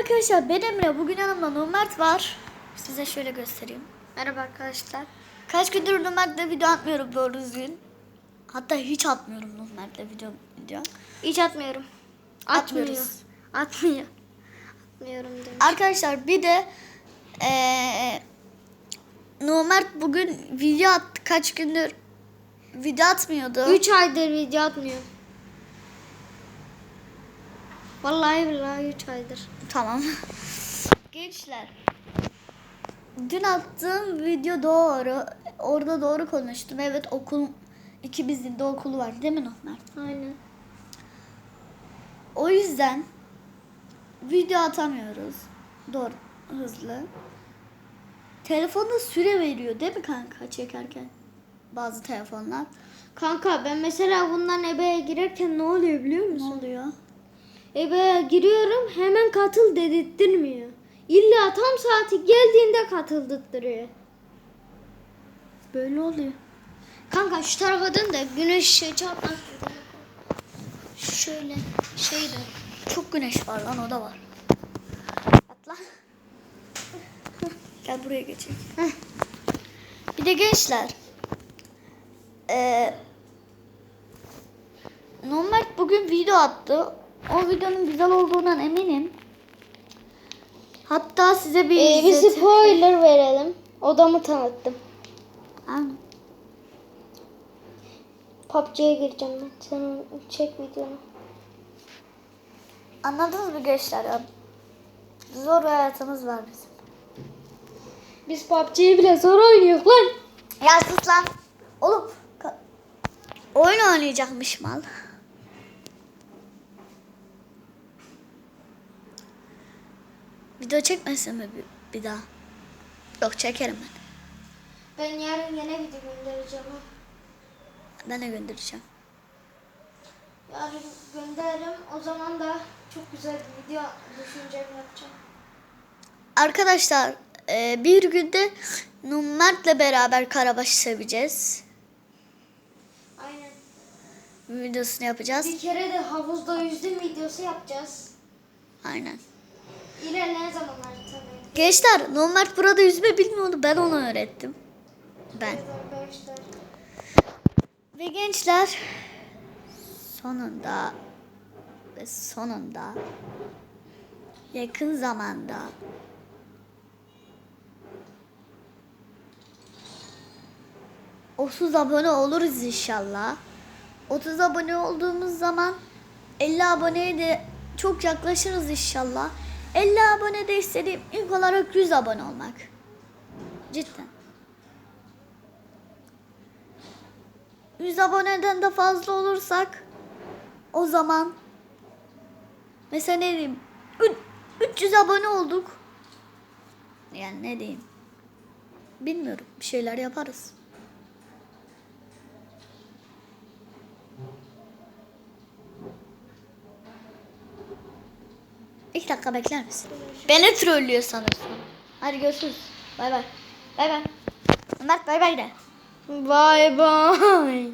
arkadaşlar ben Emre. Bugün yanımda Numert var. Size şöyle göstereyim. Merhaba arkadaşlar. Kaç gündür Numert'le video atmıyorum doğru düzgün. Hatta hiç atmıyorum Numert'le video. video. Hiç atmıyorum. Atmıyoruz. Atmıyor. Atmıyor. Atmıyorum demiş. Arkadaşlar bir de eee Numert bugün video attı. Kaç gündür video atmıyordu. 3 aydır video atmıyor. Vallahi billahi 3 aydır. Tamam. Gençler. Dün attığım video doğru. Orada doğru konuştum. Evet okul ikimizin de okulu var değil mi Nuhmer? Aynen. O yüzden video atamıyoruz. Doğru hızlı. Telefonda süre veriyor değil mi kanka çekerken? Bazı telefonlar. Kanka ben mesela bundan ebeye girerken ne oluyor biliyor Ne musun? oluyor? Ebeye giriyorum hemen katıl dedirttirmiyor. İlla tam saati geldiğinde katıldırtırıyor. Böyle oluyor. Kanka şu tarafa dön de güneş ışığı çarpmasın. Şöyle şey de. Çok güneş var lan o da var. Atla. Gel buraya geçelim. Bir de gençler. Eee Numbert bugün video attı. O videonun güzel olduğundan eminim. Hatta size bir Ee, bir spoiler verelim. Odamı tanıttım. Ha, PUBG'ye gireceğim ben. Sen onu çek videonu. Anladınız mı gençler? Zor hayatımız var bizim. Biz PUBG'yi bile zor oynuyoruz lan. Ya sus lan. Oğlum. Oyun oynayacakmış mal. Video çekmesin mi bir, bir daha? Yok çekerim ben. Ben yarın yine video göndereceğim. ha. Ben de göndereceğim. Yarın gönderirim. O zaman da çok güzel bir video düşüncem yapacağım. Arkadaşlar e, bir günde Numert'le beraber Karabaş'ı seveceğiz. Aynen. Videosunu yapacağız. Bir kere de havuzda yüzdüm videosu yapacağız. Aynen. İlerleyen. Gençler Numert burada yüzme bilmiyordu. Ben ona öğrettim. Ben. Ve gençler sonunda ve sonunda yakın zamanda ...30 abone oluruz inşallah. 30 abone olduğumuz zaman 50 aboneye de çok yaklaşırız inşallah. 50 abone de istediğim ilk olarak 100 abone olmak. Cidden. 100 aboneden de fazla olursak o zaman mesela ne diyeyim ü- 300 abone olduk. Yani ne diyeyim bilmiyorum bir şeyler yaparız. İki dakika bekler misin? Beni trollüyor sanırsın. Hadi görüşürüz. Bay bay. Bay bay. Mert bay bay de. Bye bye.